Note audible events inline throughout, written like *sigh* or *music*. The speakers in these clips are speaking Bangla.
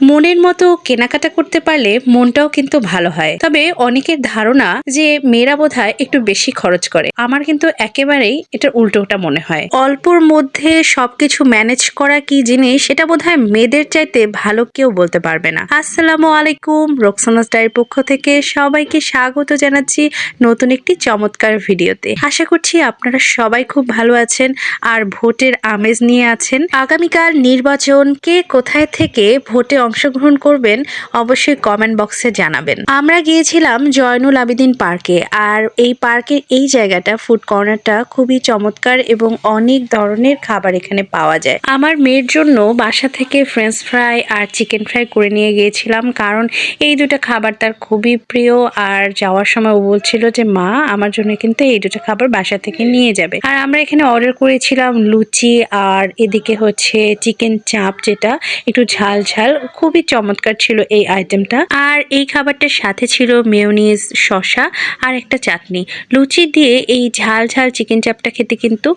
মনের মতো কেনাকাটা করতে পারলে মনটাও কিন্তু ভালো হয়। তবে অনেকের ধারণা যে মেয়েরা বোধহয় একটু বেশি খরচ করে। আমার কিন্তু একেবারেই এটা উল্টোটা মনে হয়। অল্পর মধ্যে সবকিছু ম্যানেজ করা কি জিনিস এটা বোধহয় মেয়েদের চাইতে ভালো কেউ বলতে পারবে না। আসসালামু আলাইকুম, রোকসানা স্টাইর পক্ষ থেকে সবাইকে স্বাগত জানাচ্ছি নতুন একটি চমৎকার ভিডিওতে। আশা করছি আপনারা সবাই খুব ভালো আছেন আর ভোটের আমেজ নিয়ে আছেন। আগামীকাল নির্বাচন, কে কোথায় থেকে ভোটে অংশগ্রহণ করবেন, অবশ্যই কমেন্ট বক্সে জানাবেন। আমরা গিয়েছিলাম জয়নুল আবেদিন পার্কে, আর এই পার্কের এই জায়গাটা ফুড কর্নারটা খুবই চমৎকার এবং অনেক ধরনের খাবার এখানে পাওয়া যায়। আমার মেয়ের জন্য বাসা থেকে ফ্রেঞ্চ ফ্রাই আর চিকেন ফ্রাই করে নিয়ে গিয়েছিলাম, কারণ এই দুটো খাবার তার খুবই প্রিয়। আর যাওয়ার সময় ও বলছিল যে, মা, আমার জন্য কিন্তু এই দুটো খাবার বাসা থেকে নিয়ে যাবে। আর আমরা এখানে অর্ডার করেছিলাম লুচি, আর এদিকে হচ্ছে চিকেন চাপ যেটা, একটু ঝাল ঝাল খুবই চমৎকার ছিল এই আইটেমটা। আর এই খাবারটার সাথে ছিল মেয়োনিজ শসা আর একটা চাটনি। লুচি দিয়ে এই ঝাল ঝাল চিকেন চাপটা খেতে কিন্তু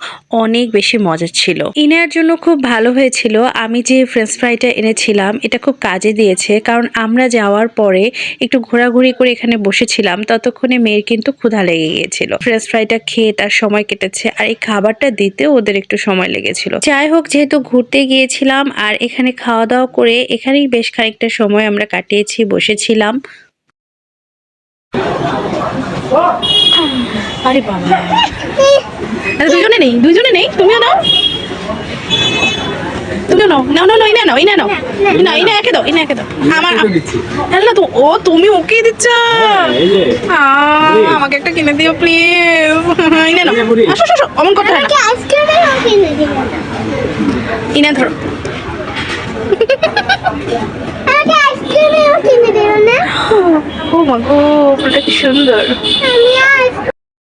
অনেক বেশি মজা ছিল। ইনার জন্য খুব ভালো হয়েছিল। আমি যে ফ্রেঞ্চ ফ্রাইটা এনেছিলাম, এটা খুব কাজে দিয়েছে। কারণ আমরা যাওয়ার পরে একটু ঘোরাঘুরি করে এখানে বসেছিলাম, ততক্ষণে মেয়ের কিন্তু ক্ষুধা লেগে গিয়েছিল। ফ্রেঞ্চ ফ্রাইটা খেয়ে তার সময় কেটেছে আর এই খাবারটা দিতে ওদের একটু সময় লেগেছিল। যাই হোক, যেহেতু ঘুরতে গিয়েছিলাম আর এখানে খাওয়া দাওয়া করে এখানেই বেশ খানিকটা সময় আমরা কাটিয়েছি বসেছিলাম। আরে বাবা। দুজনে নেই দুজনে নেই তুমিও নাও। তুমিও নাও নাও নাও নাও ইনা নাও ইনা নাও। না ইনা একে দাও ইনা একে দাও। আমার হ্যালো তো ও তুমি ওকে দিচ্ছ? আহ, আমাকে একটা কিনে দিও প্লিজ ইনা নাও। আসো অমন না। দিল ইনা ধরো আমাকে আইসক্রিমের কিনে দিল না ও মা গো ফুলটা কি সুন্দর। আমি আইস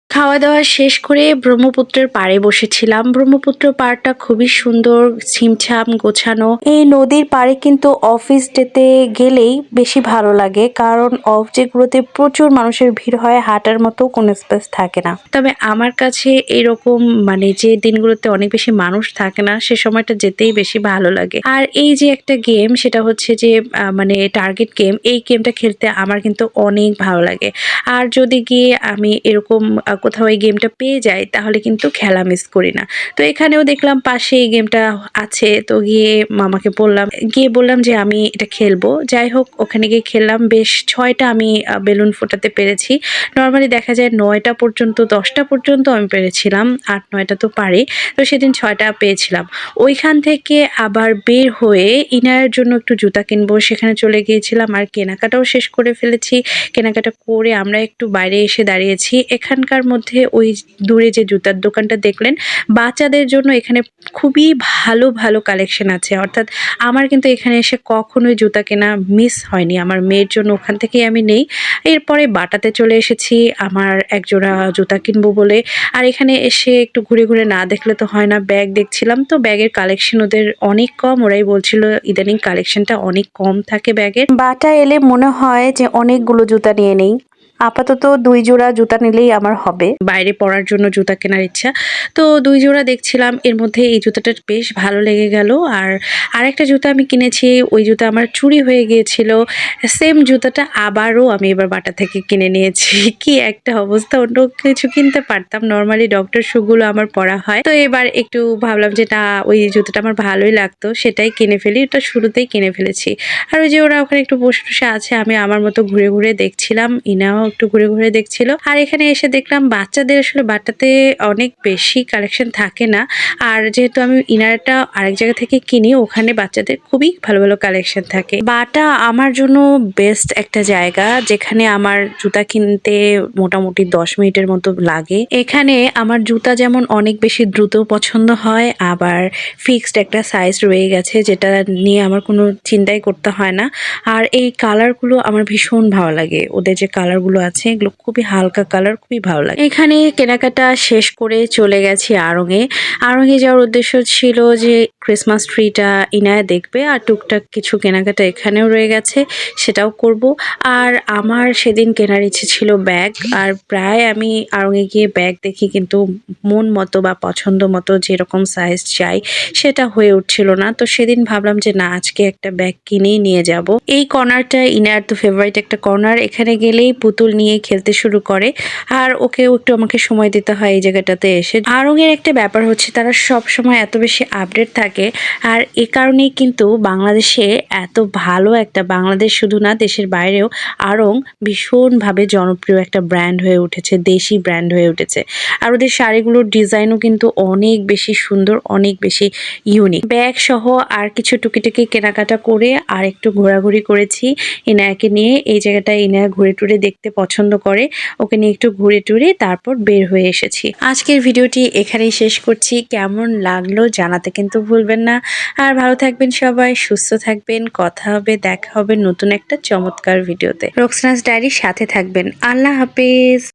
খাওয়া দাওয়া শেষ করে ব্রহ্মপুত্রের পাড়ে বসেছিলাম। ব্রহ্মপুত্র পাড়টা খুবই সুন্দর, ছিমছাম, গোছানো। এই নদীর পাড়ে কিন্তু অফিস ডেতে গেলেই বেশি ভালো লাগে, কারণ অফ যেগুলোতে প্রচুর মানুষের ভিড় হয়, হাঁটার মতো কোনো স্পেস থাকে না। তবে আমার কাছে এরকম মানে যে দিনগুলোতে অনেক বেশি মানুষ থাকে না, সে সময়টা যেতেই বেশি ভালো লাগে। আর এই যে একটা গেম সেটা হচ্ছে যে মানে টার্গেট গেম এই গেমটা খেলতে আমার কিন্তু অনেক ভালো লাগে। আর যদি গিয়ে আমি এরকম কোথাও এই গেমটা পেয়ে যাই তাহলে কিন্তু খেলা মিস করি না। তো এখানেও দেখলাম পাশে এই গেমটা আছে, তো গিয়ে মামাকে বললাম, গিয়ে বললাম যে আমি এটা খেলব। যাই হোক, ওখানে গিয়ে খেললাম, বেশ ছয়টা আমি বেলুন ফোটাতে পেরেছি। নর্মালি দেখা যায় নয়টা পর্যন্ত, দশটা পর্যন্ত আমি পেরেছিলাম, আট নয়টা তো পারি, তো সেদিন ছয়টা পেয়েছিলাম। ওইখান থেকে আবার বের হয়ে ইনার জন্য একটু জুতা কিনবো, সেখানে চলে গিয়েছিলাম, আর কেনাকাটাও শেষ করে ফেলেছি। কেনাকাটা করে আমরা একটু বাইরে এসে দাঁড়িয়েছি। এখানকার মধ্যে ওই দূরে যে জুতার দোকানটা দেখলেন, বাচ্চাদের জন্য এখানে খুবই ভালো ভালো কালেকশন আছে। অর্থাৎ আমার কিন্তু এখানে এসে কখনোই জুতা কেনা মিস হয়নি। আমার মেয়ের জন্য ওখান থেকেই আমি নেই। এরপরে বাটাতে চলে এসেছি। আমার একজোড়া জুতা কিনবো বলে। আর এখানে এসে একটু ঘুরে ঘুরে না দেখলে তো হয় না। ব্যাগ দেখছিলাম তো ব্যাগের কালেকশন ওদের অনেক কম। ওরাই বলছিল ইদানিং কালেকশনটা অনেক কম থাকে ব্যাগের। বাটা এলে মনে হয় যে অনেকগুলো জুতা নিয়ে নেই। আপাতত দুই জোড়া জুতা নিলেই আমার হবে। বাইরে পরার জন্য জুতা কেনার ইচ্ছা। তো দুই জোড়া দেখছিলাম, এর মধ্যে এই জুতাটা বেশ ভালো লেগে গেল। আর আরেকটা জুতা আমি কিনেছি, ওই জুতা আমার চুরি হয়ে গিয়েছিল। সেম জুতাটা আবারও আমি এবার বাটা থেকে কিনে নিয়েছি। *laughs* কি একটা অবস্থা, অন্য কিছু কিনতে পারতাম। নর্মালি ডক্টর শুগুলো আমার পরা হয়। তো এবার একটু ভাবলাম যে, না, ওই জুতোটা আমার ভালোই লাগতো, সেটাই কিনে ফেলি। ওটা শুরুতেই কিনে ফেলেছি। আর ওই যে ওরা ওখানে একটু বসে বসে আছে, আমি আমার মতো ঘুরে ঘুরে দেখছিলাম। ইনাও একটু ঘুরে ঘুরে দেখছিল। আর এখানে এসে দেখলাম বাচ্চাদের আসলে বাটাতে অনেক বেশি কালেকশন থাকে না। আর যেহেতু আমি ইনারটা আরেক জায়গা থেকে কিনি, ওখানে বাচ্চাদের খুবই ভালো ভালো কালেকশন থাকে। বাটা আমার জন্য বেস্ট একটা জায়গা, যেখানে আমার জুতা কিনতে মোটামুটি দশ মিনিটের মতো লাগে। এখানে আমার জুতা যেমন অনেক বেশি দ্রুত পছন্দ হয়, আবার ফিক্সড একটা সাইজ রয়ে গেছে, যেটা নিয়ে আমার কোনো চিন্তাই করতে হয় না। আর এই কালারগুলো আমার ভীষণ ভালো লাগে। ওদের যে কালারগুলো কালারগুলো আছে, এগুলো খুবই হালকা কালার খুবই ভালো লাগে। এখানে কেনাকাটা শেষ করে চলে গেছি আড়ংয়ে আড়ংয়ে যাওয়ার উদ্দেশ্য ছিল যে ক্রিসমাস ট্রিটা ইনায় দেখবে আর টুকটাক কিছু কেনাকাটা এখানেও রয়ে গেছে, সেটাও করব। আর আমার সেদিন কেনার ইচ্ছে ছিল ব্যাগ আর প্রায় আমি আড়ংয়ে গিয়ে ব্যাগ দেখি কিন্তু মন মতো বা পছন্দ মতো যেরকম সাইজ চাই, সেটা হয়ে উঠছিল না। তো সেদিন ভাবলাম যে না, আজকে একটা ব্যাগ কিনেই নিয়ে যাব। এই কর্নারটা ইনার তো ফেভারিট একটা কর্নার এখানে গেলেই পুতুল নিয়ে খেলতে শুরু করে। আর ওকেও একটু আমাকে সময় দিতে হয় এই জায়গাটাতে এসে। আরঙের একটা ব্যাপার হচ্ছে, তারা সব সময় এত বেশি আপডেট থাকে। আর এ কারণেই কিন্তু বাংলাদেশে এত ভালো একটা বাংলাদেশ শুধু না, দেশের বাইরেও আরং ভীষণভাবে জনপ্রিয় একটা ব্র্যান্ড হয়ে উঠেছে, দেশি ব্র্যান্ড হয়ে উঠেছে। আর ওদের শাড়িগুলোর ডিজাইনও কিন্তু অনেক বেশি সুন্দর, অনেক বেশি ইউনিক ব্যাগ সহ আর কিছু টুকিটুকি কেনাকাটা করে আর একটু ঘোরাঘুরি করেছি। ইনায়াকে নিয়ে এই জায়গাটা ইনায়া ঘুরে টুরে দেখতে পছন্দ করে, ওকে নিয়ে একটু ঘুরে টুরে তারপর বের হয়ে এসেছি। আজকের ভিডিওটি এখানেই শেষ করছি। কেমন লাগল জানাতে কিন্তু ভুলবেন না। আর ভালো থাকবেন সবাই, সুস্থ থাকবেন। কথা হবে, দেখা হবে নতুন একটা চমৎকার ভিডিওতে। রোকসনাস ডায়েরির সাথে থাকবেন। আল্লাহ হাফেজ।